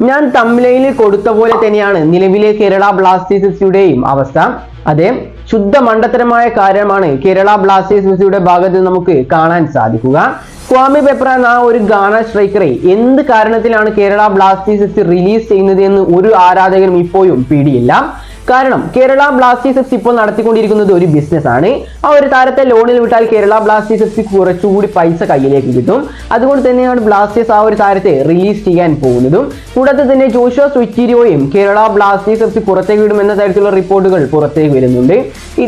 ഞാൻ തംലൈനിൽ കൊടുത്ത പോലെ തന്നെയാണ്. നിലവിലെ കേരള ബ്ലാസ്റ്റേഴ്സിന്റെയും അവസ്ഥ. അതെ ശുദ്ധ മണ്ടത്തരമായ കാര്യമാണ്. കേരള ബ്ലാസ്റ്റേഴ്സിന്റെ ഭാഗത്ത് നമുക്ക് കാണാൻ സാധിക്കുക. ക്വാമി പെപ്ര എന്ന ഒരു ഗാന സ്ട്രൈക്കറെ എന്ത് കാരണത്തിലാണ് കേരള ബ്ലാസ്റ്റേഴ്സ് റിലീസ് ചെയ്യുന്നത് എന്ന് ഒരു ആരാധകനും ഇപ്പോഴും പിടിയില്ല. കാരണം കേരള ബ്ലാസ്റ്റേഴ്സ് എഫ് ഇപ്പോൾ നടത്തിക്കൊണ്ടിരിക്കുന്നത് ഒരു ബിസിനസ് ആണ് ആ ഒരു താരത്തെ ലോണിൽ വിട്ടാൽ കേരള ബ്ലാസ്റ്റേഴ്സ് എഫ് കുറച്ചുകൂടി പൈസ കയ്യിലേക്ക് കിട്ടും. അതുകൊണ്ട് തന്നെയാണ് ബ്ലാസ്റ്റേഴ്സ് ആ ഒരു താരത്തെ റിലീസ് ചെയ്യാൻ പോകുന്നതും. കൂടാതെ തന്നെ ജോഷ സ്വിച്ചിരിയോയും കേരള ബ്ലാസ്റ്റേഴ്സ് എഫ് പുറത്തേക്ക് വിടും എന്ന തരത്തിലുള്ള റിപ്പോർട്ടുകൾ പുറത്തേക്ക് വരുന്നുണ്ട്.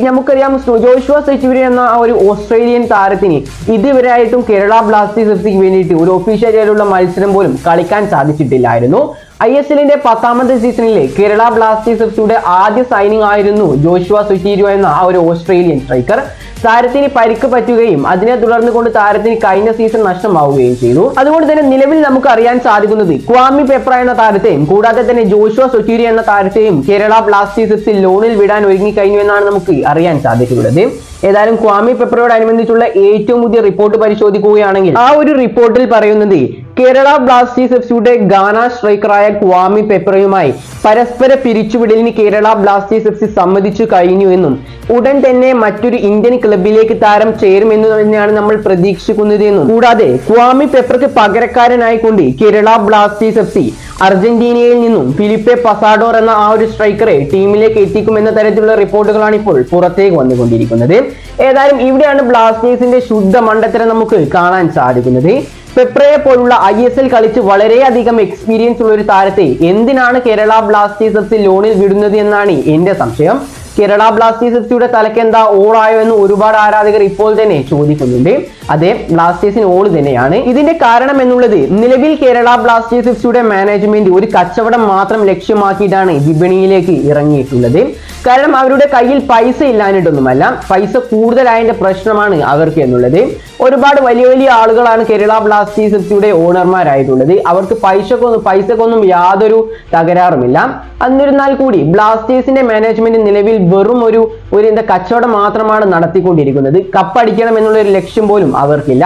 നമുക്കറിയാം ജോഷുവ സെച്ചുരി എന്ന ആ ഒരു ഓസ്ട്രേലിയൻ താരത്തിന് ഇതുവരെയായിട്ടും കേരള ബ്ലാസ്റ്റേഴ്സ് എഫ് സിക്ക് വേണ്ടിയിട്ട് ഒരു ഒഫീഷ്യൽ ആയിട്ടുള്ള മത്സരം പോലും കളിക്കാൻ സാധിച്ചിട്ടില്ലായിരുന്നു. ഐ എസ് എല്ലിന്റെ പത്താമത്തെ സീസണിലെ കേരള ബ്ലാസ്റ്റേഴ്സ് എഫ് സിയുടെ ആദ്യ സൈനിങ് ആയിരുന്നു ജോഷുവ സുറ്റീരിയോ എന്ന ആ ഒരു ഓസ്ട്രേലിയൻ സ്ട്രൈക്കർ താരത്തിന് പരിക്ക് പറ്റുകയും അതിനെ തുടർന്ന് കൊണ്ട് താരത്തിന് കഴിഞ്ഞ സീസൺ നഷ്ടമാവുകയും ചെയ്തു. അതുകൊണ്ട് തന്നെ നിലവിൽ നമുക്ക് അറിയാൻ സാധിക്കുന്നത് ക്വാമി പെപ്ര എന്ന താരത്തെയും കൂടാതെ തന്നെ ജോഷുവ സൊറ്റീരി എന്ന താരത്തെയും കേരള ബ്ലാസ്റ്റേഴ്സ് എഫ് സി ലോണിൽ വിടാൻ ഒരുങ്ങി കഴിഞ്ഞു എന്നാണ് നമുക്ക് അറിയാൻ സാധിക്കുന്നത്. ഏതായാലും ക്വാമി പെപ്രയോടനുബന്ധിച്ചുള്ള ഏറ്റവും പുതിയ റിപ്പോർട്ട് പരിശോധിക്കുകയാണെങ്കിൽ ആ ഒരു റിപ്പോർട്ടിൽ പറയുന്നത് കേരള ബ്ലാസ്റ്റേഴ്സ് എഫ് സിയുടെ ഗാന സ്ട്രൈക്കറായ ക്വാമി പെപ്രയുമായി പരസ്പര പിരിച്ചുവിടലിന് കേരള ബ്ലാസ്റ്റേഴ്സ് എഫ് സി സമ്മതിച്ചു കഴിഞ്ഞു എന്നും ഉടൻ തന്നെ മറ്റൊരു ഇന്ത്യൻ ക്ലബിലേക്ക് താരം ചേരുമെന്ന് തന്നെയാണ് നമ്മൾ പ്രതീക്ഷിക്കുന്നത് എന്നും. കൂടാതെ ക്വാമി പെപ്രക്ക് പകരക്കാരനായിക്കൊണ്ട് കേരള ബ്ലാസ്റ്റേഴ്സ് എഫ് സി അർജന്റീനയിൽ നിന്നും ഫിലിപ്പെ പസാഡോർ എന്ന ആ ഒരു സ്ട്രൈക്കറെ ടീമിലേക്ക് എത്തിക്കുമെന്ന തരത്തിലുള്ള റിപ്പോർട്ടുകളാണ് ഇപ്പോൾ പുറത്തേക്ക് വന്നുകൊണ്ടിരിക്കുന്നത്. ഏതായാലും ഇവിടെയാണ് ബ്ലാസ്റ്റേഴ്സിന്റെ ശുദ്ധ മണ്ടത്തരം നമുക്ക് കാണാൻ സാധിക്കുന്നത്. പെപ്രയെ പോലുള്ള ഐ എസ് എൽ കളിച്ച് വളരെയധികം എക്സ്പീരിയൻസ് ഉള്ള ഒരു താരത്തെ എന്തിനാണ് കേരള ബ്ലാസ്റ്റേഴ്സ് എഫ് സി ലോണിൽ വിടുന്നത് എന്നാണ് എന്റെ സംശയം. കേരള ബ്ലാസ്റ്റേഴ്സ് എഫ് സിയുടെ തലക്കെന്താ ഓളായോ എന്ന് ഒരുപാട് ആരാധകർ ഇപ്പോൾ തന്നെ ചോദിക്കുന്നുണ്ട്. അതെ ബ്ലാസ്റ്റേഴ്സിന് ഓൾ തന്നെയാണ്. ഇതിന്റെ കാരണം എന്നുള്ളത് നിലവിൽ കേരള ബ്ലാസ്റ്റേഴ്സ് എഫ് സിയുടെ മാനേജ്മെന്റ് ഒരു കച്ചവടം മാത്രം ലക്ഷ്യമാക്കിയിട്ടാണ് വിപണിയിലേക്ക് ഇറങ്ങിയിട്ടുള്ളത്. കാരണം അവരുടെ കയ്യിൽ പൈസ ഇല്ലാഞ്ഞിട്ടൊന്നുമല്ല. പൈസ കൂടുതലായതിന്റെ പ്രശ്നമാണ് അവർക്ക് എന്നുള്ളത്. ഒരുപാട് വലിയ വലിയ ആളുകളാണ് കേരള ബ്ലാസ്റ്റേഴ്സ് എഫ്സിയുടെ ഓണർമാരായിട്ടുള്ളത്. അവർക്ക് പൈസക്കൊന്നും പൈസക്കൊന്നും യാതൊരു തകരാറുമില്ല. എന്നിരുന്നാൽ കൂടി ബ്ലാസ്റ്റേഴ്സിന്റെ മാനേജ്മെന്റ് നിലവിൽ വെറും ഒരു ഒരു എന്താ കച്ചവടം മാത്രമാണ് നടത്തിക്കൊണ്ടിരിക്കുന്നത്. കപ്പ് അടിക്കണം എന്നുള്ള ഒരു ലക്ഷ്യം പോലും അവർക്കില്ല.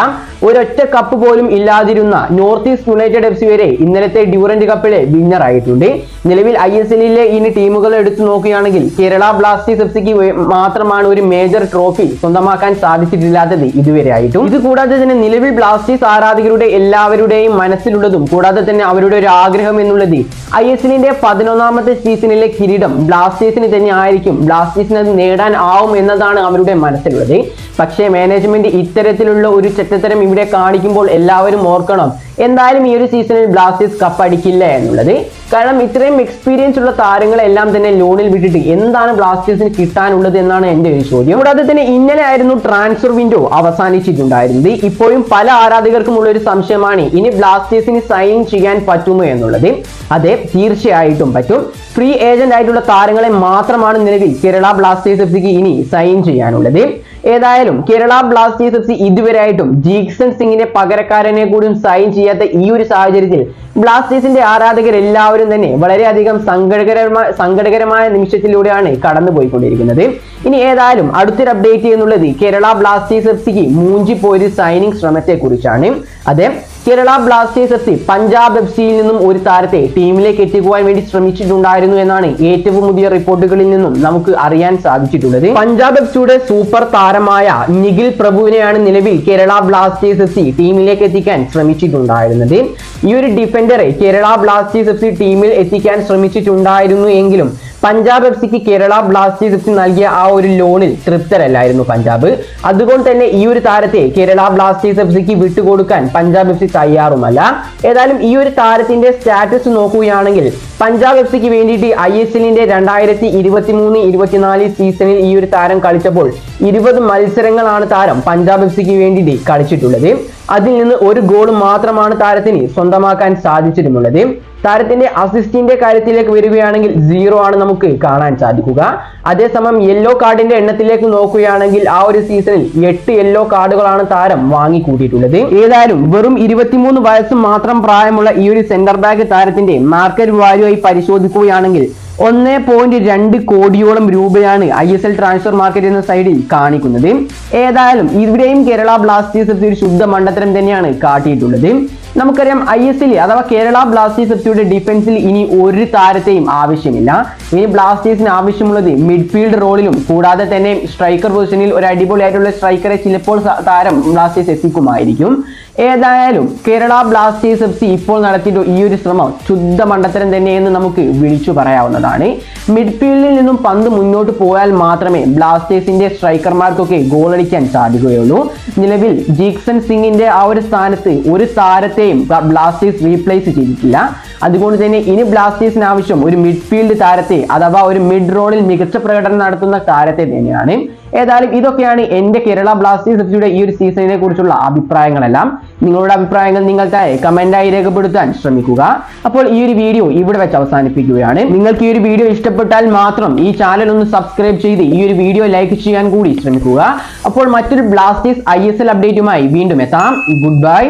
ഒരൊറ്റ കപ്പ് പോലും ഇല്ലാതിരുന്ന North East United F C വരെ ഇന്നലത്തെ ഡ്യൂറന്റ് കപ്പിലെ വിന്നർ ആയിട്ടുണ്ട്. നിലവിൽ ഐ എസ് എല്ലിലെ ഇനി ടീമുകൾ എടുത്തു നോക്കുകയാണെങ്കിൽ കേരള ബ്ലാസ്റ്റേഴ്സ് എഫ് സിക്ക് മാത്രമാണ് ഒരു മേജർ ട്രോഫി സ്വന്തമാക്കാൻ സാധിച്ചിട്ടില്ലാത്തത് ഇതുവരെ ആയിട്ടും. ഇത് കൂടാതെ തന്നെ നിലവിൽ ബ്ലാസ്റ്റേഴ്സ് ആരാധകരുടെ എല്ലാവരുടെയും മനസ്സിലുള്ളതും കൂടാതെ തന്നെ അവരുടെ ഒരു ആഗ്രഹം എന്നുള്ളത് ഐ എസ് എല്ലിന്റെ പതിനൊന്നാമത്തെ സീസണിലെ കിരീടം ബ്ലാസ്റ്റേഴ്സിന് തന്നെ ആയിരിക്കും. ബ്ലാസ്റ്റേഴ്സിന് നേടാൻ ആവും എന്നതാണ് അവരുടെ മനസ്സിലുള്ളത്. പക്ഷേ മാനേജ്മെന്റ് ഇത്തരത്തിലുള്ള ഒരു ചെറ്റത്തരം ഇവിടെ കാണിക്കുമ്പോൾ എല്ലാവരും ഓർക്കണം എന്തായാലും ഈ ഒരു സീസണിൽ ബ്ലാസ്റ്റേഴ്സ് കപ്പ് അടിക്കില്ല എന്നുള്ളത്. കാരണം ഇത്രയും എക്സ്പീരിയൻസ് ഉള്ള താരങ്ങളെല്ലാം തന്നെ ലോണിൽ വിട്ടിട്ട് എന്താണ് ബ്ലാസ്റ്റേഴ്സിന് കിട്ടാനുള്ളത് എന്നാണ് എന്റെ ഒരു ചോദ്യം. കൂടാതെ തന്നെ ഇന്നലെ ആയിരുന്നു ട്രാൻസ്ഫർ വിൻഡോ അവസാനിച്ചിട്ടുണ്ടായിരുന്നത്. ഇപ്പോഴും പല ആരാധകർക്കും ഉള്ള ഒരു സംശയമാണ് ഇനി ബ്ലാസ്റ്റേഴ്സിന് സൈൻ ചെയ്യാൻ പറ്റുമോ എന്നുള്ളത്. അതെ തീർച്ചയായിട്ടും പറ്റും. ഫ്രീ ഏജന്റ് ആയിട്ടുള്ള താരങ്ങളെ മാത്രമാണ് നിലവിൽ കേരള ബ്ലാസ്റ്റേഴ്സ് എഫ് സിക്ക് ഇനി സൈൻ ചെയ്യാനുള്ളത്. ഏതായാലും കേരള ബ്ലാസ്റ്റേഴ്സ് എഫ് സി ഇതുവരെയായിട്ടും ജീക്സൺ സിംഗിനെ പകരക്കാരനെ കൂടിയും സൈൻ ചെയ്യാത്ത ഈ ഒരു സാഹചര്യത്തിൽ ബ്ലാസ്റ്റേഴ്സിന്റെ ആരാധകർ എല്ലാവരും തന്നെ വളരെയധികം സങ്കടകരമായ സങ്കടകരമായ നിമിഷത്തിലൂടെയാണ് കടന്നുപോയിക്കൊണ്ടിരിക്കുന്നത്. ഇനി ഏതായാലും അടുത്തൊരു അപ്ഡേറ്റ് എന്നുള്ളത് കേരള ബ്ലാസ്റ്റേഴ്സ് എഫ് സിക്ക് മൂഞ്ചിപ്പോയൊരു സൈനിങ് ശ്രമത്തെ കുറിച്ചാണ് അതെ Kerala Blasters F C Punjab F സിയിൽ നിന്നും ഒരു താരത്തെ ടീമിലേക്ക് എത്തിക്കുവാൻ വേണ്ടി ശ്രമിച്ചിട്ടുണ്ടായിരുന്നു എന്നാണ് ഏറ്റവും പുതിയ റിപ്പോർട്ടുകളിൽ നിന്നും നമുക്ക് അറിയാൻ സാധിച്ചിട്ടുള്ളത്. പഞ്ചാബ് എഫ് സിയുടെ സൂപ്പർ താരമായ നിഖിൽ പ്രഭുവിനെയാണ് നിലവിൽ കേരള ബ്ലാസ്റ്റേഴ്സ് എഫ് സി ടീമിലേക്ക് എത്തിക്കാൻ ശ്രമിച്ചിട്ടുണ്ടായിരുന്നത്. ഈ ഒരു ഡിഫൻഡറെ കേരള ബ്ലാസ്റ്റേഴ്സ് എഫ് സി ടീമിൽ എത്തിക്കാൻ ശ്രമിച്ചിട്ടുണ്ടായിരുന്നു എങ്കിലും പഞ്ചാബ് എഫ് സിക്ക് കേരള ബ്ലാസ്റ്റേഴ്സ് നൽകിയ ആ ഒരു ലോണിൽ തൃപ്തരല്ലായിരുന്നു പഞ്ചാബ്. അതുകൊണ്ട് തന്നെ ഈ ഒരു താരത്തെ കേരള ബ്ലാസ്റ്റേഴ്സ് എഫ് സിക്ക് വിട്ടുകൊടുക്കാൻ പഞ്ചാബ് എഫ് സി തയ്യാറുമല്ല. ഏതായാലും ഈ ഒരു താരത്തിന്റെ സ്റ്റാറ്റസ് നോക്കുകയാണെങ്കിൽ പഞ്ചാബ് എഫ് സിക്ക് വേണ്ടിയിട്ട് ഐ എസ് എല്ലിന്റെ രണ്ടായിരത്തി ഇരുപത്തി മൂന്ന് ഇരുപത്തിനാല് സീസണിൽ ഈ ഒരു താരം കളിച്ചപ്പോൾ ഇരുപത് മത്സരങ്ങളാണ് താരം പഞ്ചാബ് എഫ് സിക്ക് വേണ്ടിയിട്ട് കളിച്ചിട്ടുള്ളത്. അതിൽ നിന്ന് ഒരു ഗോൾ മാത്രമാണ് താരത്തിന് സ്വന്തമാക്കാൻ സാധിച്ചിട്ടുമുള്ളത്. താരത്തിന്റെ അസിസ്റ്റിന്റെ കാര്യത്തിലേക്ക് വരികയാണെങ്കിൽ സീറോ ആണ് നമുക്ക് കാണാൻ സാധിക്കുക. അതേസമയം യെല്ലോ കാർഡിന്റെ എണ്ണത്തിലേക്ക് നോക്കുകയാണെങ്കിൽ ആ ഒരു സീസണിൽ എട്ട് യെല്ലോ കാർഡുകളാണ് താരം വാങ്ങിക്കൂട്ടിയിട്ടുള്ളത്. ഏതായാലും വെറും ഇരുപത്തിമൂന്ന് വയസ്സ് മാത്രം പ്രായമുള്ള ഈ ഒരു സെന്റർ ബാക്ക് താരത്തിന്റെ മാർക്കറ്റ് വാല്യൂ ആയി പരിശോധിക്കുകയാണെങ്കിൽ ഒന്ന് പോയിന്റ് രണ്ട് കോടിയോളം രൂപയാണ് I S L transfer market എന്ന സൈഡിൽ കാണിക്കുന്നത്. ഏതായാലും ഇവിടെയും കേരള ബ്ലാസ്റ്റേഴ്സ് ഒരു ശുദ്ധ മണ്ടത്തരം തന്നെയാണ് കാട്ടിയിട്ടുള്ളത്. നമുക്കറിയാം ഐ എസ് എൽ അഥവാ കേരള ബ്ലാസ്റ്റേഴ്സ് എഫ് സിയുടെ ഡിഫൻസിൽ ഇനി ഒരു താരത്തെയും ആവശ്യമില്ല. ഇനി ബ്ലാസ്റ്റേഴ്സിന് ആവശ്യമുള്ളത് മിഡ്ഫീൽഡ് റോളിലും കൂടാതെ തന്നെ സ്ട്രൈക്കർ പൊസിഷനിൽ ഒരു അടിപൊളിയായിട്ടുള്ള സ്ട്രൈക്കറെ ചിലപ്പോൾ താരം ബ്ലാസ്റ്റേഴ്സ് എത്തിക്കുമായിരിക്കും. ഏതായാലും കേരള ബ്ലാസ്റ്റേഴ്സ് എഫ് സി ഇപ്പോൾ നടത്തിയിട്ട് ഈ ഒരു ശ്രമം ശുദ്ധ മണ്ടത്തരം തന്നെയെന്ന് നമുക്ക് വിളിച്ചു പറയാവുന്നതാണ്. മിഡ്ഫീൽഡിൽ നിന്നും പന്ത് മുന്നോട്ട് പോയാൽ മാത്രമേ ബ്ലാസ്റ്റേഴ്സിന്റെ സ്ട്രൈക്കർമാർക്കൊക്കെ ഗോളടിക്കാൻ സാധിക്കുകയുള്ളൂ. നിലവിൽ ജീക്സൺ സിംഗിന്റെ ആ ഒരു സ്ഥാനത്ത് ഒരു താരത്തെയും ബ്ലാസ്റ്റേഴ്സ് റീപ്ലേസ് ചെയ്തിട്ടില്ല. അതുകൊണ്ട് തന്നെ ഇനി ബ്ലാസ്റ്റേഴ്സിന് ആവശ്യം ഒരു മിഡ്ഫീൽഡ് താരത്തെ അഥവാ ഒരു മിഡ് റോളിൽ മികച്ച പ്രകടനം നടത്തുന്ന താരത്തെ തന്നെയാണ്. ഏതായാലും ഇതൊക്കെയാണ് എന്റെ കേരള ബ്ലാസ്റ്റേഴ്സ് എഫ്സിയുടെ ഈ ഒരു സീസണിനെ കുറിച്ചുള്ള അഭിപ്രായങ്ങളെല്ലാം. നിങ്ങളുടെ അഭിപ്രായങ്ങൾ നിങ്ങൾ താഴെ കമന്റായി രേഖപ്പെടുത്താൻ ശ്രമിക്കുക. അപ്പോൾ ഈ ഒരു വീഡിയോ ഇവിടെ വെച്ച് അവസാനിപ്പിക്കുകയാണ്. നിങ്ങൾക്ക് ഈ ഒരു വീഡിയോ ഇഷ്ടപ്പെട്ടാൽ മാത്രം ഈ ചാനൽ ഒന്ന് സബ്സ്ക്രൈബ് ചെയ്ത് ഈ ഒരു വീഡിയോ ലൈക്ക് ചെയ്യാൻ കൂടി ശ്രമിക്കുക. അപ്പോൾ മറ്റൊരു ബ്ലാസ്റ്റേഴ്സ് ഐ അപ്ഡേറ്റുമായി വീണ്ടും എത്താം. Good bye